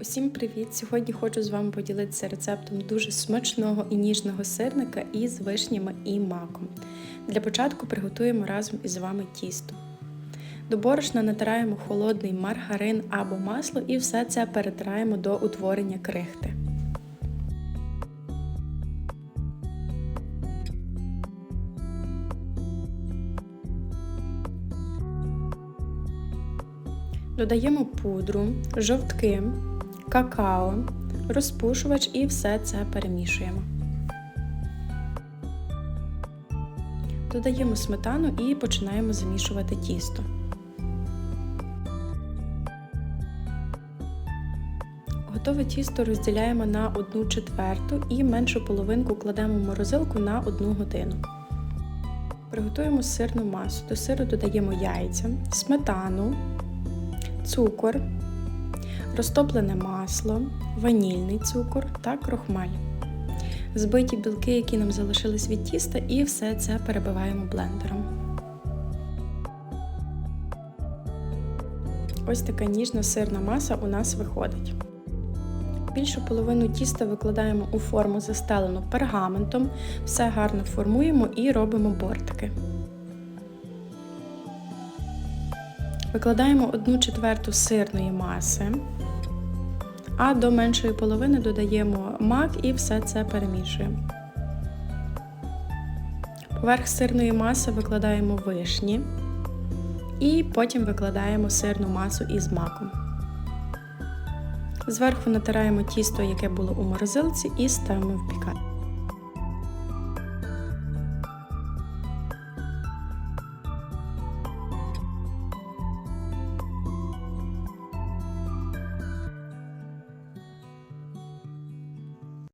Усім привіт! Сьогодні хочу з вами поділитися рецептом дуже смачного і ніжного сирника із вишнями і маком. Для початку приготуємо разом із вами тісто. До борошна натираємо холодний маргарин або масло і все це перетираємо до утворення крихти. Додаємо пудру, жовтки, какао, розпушувач і все це перемішуємо. Додаємо сметану і починаємо замішувати тісто. Готове тісто розділяємо на 1 четверту і меншу половинку кладемо в морозилку на 1 годину. Приготуємо сирну масу. До сиру додаємо яйця, сметану, цукор, розтоплене масло, ванільний цукор та крохмаль. Збиті білки, які нам залишились від тіста, і все це перебиваємо блендером. Ось така ніжна сирна маса у нас виходить. Більшу половину тіста викладаємо у форму, застелену пергаментом, все гарно формуємо і робимо бортики. Викладаємо 1 четверту сирної маси, а до меншої половини додаємо мак і все це перемішуємо. Поверх сирної маси викладаємо вишні і потім викладаємо сирну масу із маком. Зверху натираємо тісто, яке було у морозилці, і ставимо впікати.